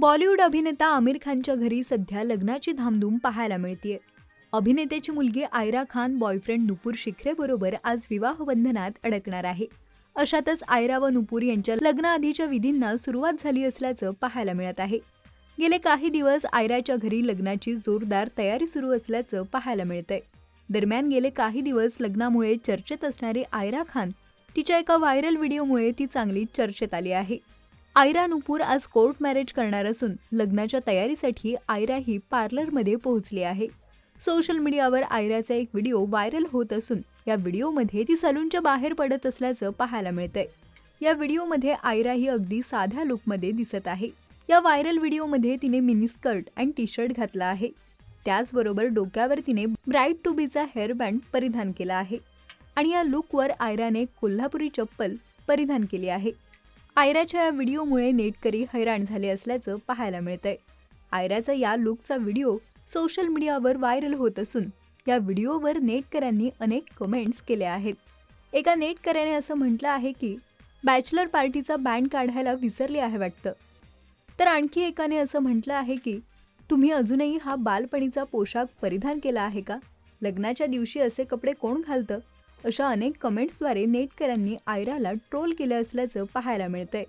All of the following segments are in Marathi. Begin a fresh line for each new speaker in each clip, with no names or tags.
बॉलिवूड अभिनेता आमिर खानच्या घरी सध्या लग्नाची धामधूम पाहायला मिळतीये. अभिनेत्याची मुलगी आयरा खान बॉयफ्रेंड नुपूर शिखरेबरोबर आज विवाहबंधनात अडकणार आहे. अशातच आयरा व नुपूर यांच्या लग्नाआधीच्या विधींना सुरुवात झाली असल्याचं पाहायला मिळत आहे. गेले काही दिवस आयराच्या घरी लग्नाची जोरदार तयारी सुरू असल्याचं पाहायला मिळतंय. दरम्यान गेले काही दिवस लग्नामुळे चर्चेत असणारी आयरा खान तिच्या एका व्हायरल व्हिडिओमुळे ती चांगली चर्चेत आली आहे. आयरा नुपूर आज कोर्ट मॅरेज करणार असून लग्नाच्या तयारीसाठी आयरा ही पार्लरमध्ये पोहोचली आहे. सोशल मीडियावर आयराचा एक व्हिडिओ व्हायरल होत असून या व्हिडिओमध्ये ती सलूनच्या बाहेर पडत असल्याचं पाहायला मिळतंय. या व्हिडिओमध्ये आयरा ही अगदी साध्या लुकमध्ये दिसत आहे. या व्हायरल व्हिडिओमध्ये तिने mini skirt and T shirt घातला आहे. त्याचबरोबर डोक्यावर तिने ब्राईट टू बीचा हेअरबँड परिधान केला आहे. आणि या लुकवर आयराने कोल्हापुरी चप्पल परिधान केली आहे. आयराच्या या व्हिडिओमुळे नेटकरी हैराण झाले असल्याचं पाहायला मिळतंय. आयराचा या लुकचा व्हिडिओ सोशल मीडियावर व्हायरल होत असून या व्हिडिओवर नेटकऱ्यांनी अनेक कमेंट्स केल्या आहेत. एका नेटकऱ्याने असं म्हटलं आहे की बॅचलर पार्टीचा बँड काढायला विसरले आहे वाटतं. तर आणखी एकाने असं म्हटलं आहे की तुम्ही अजूनही हा बालपणीचा पोशाख परिधान केला आहे का? लग्नाच्या दिवशी असे कपडे कोण घालतं? अशा अनेक कमेंट्सद्वारे नेटकऱ्यांनी आयराला ट्रोल केलं असल्याचं पाहायला मिळतंय.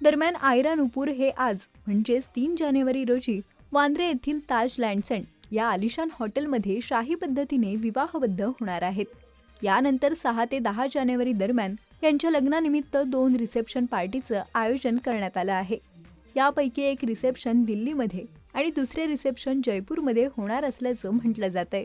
दरम्यान आयरा नुपूर हे आज म्हणजेच तीन जानेवारी रोजी वांद्रे येथील ताज लँडसन या आलिशान हॉटेलमध्ये शाही पद्धतीने विवाहबद्ध होणार आहेत. यानंतर सहा ते दहा जानेवारी दरम्यान यांच्या लग्नानिमित्त दोन रिसेप्शन पार्टीचं आयोजन करण्यात आलं आहे. यापैकी एक रिसेप्शन दिल्लीमध्ये आणि दुसरे रिसेप्शन जयपूरमध्ये होणार असल्याचं म्हटलं जात आहे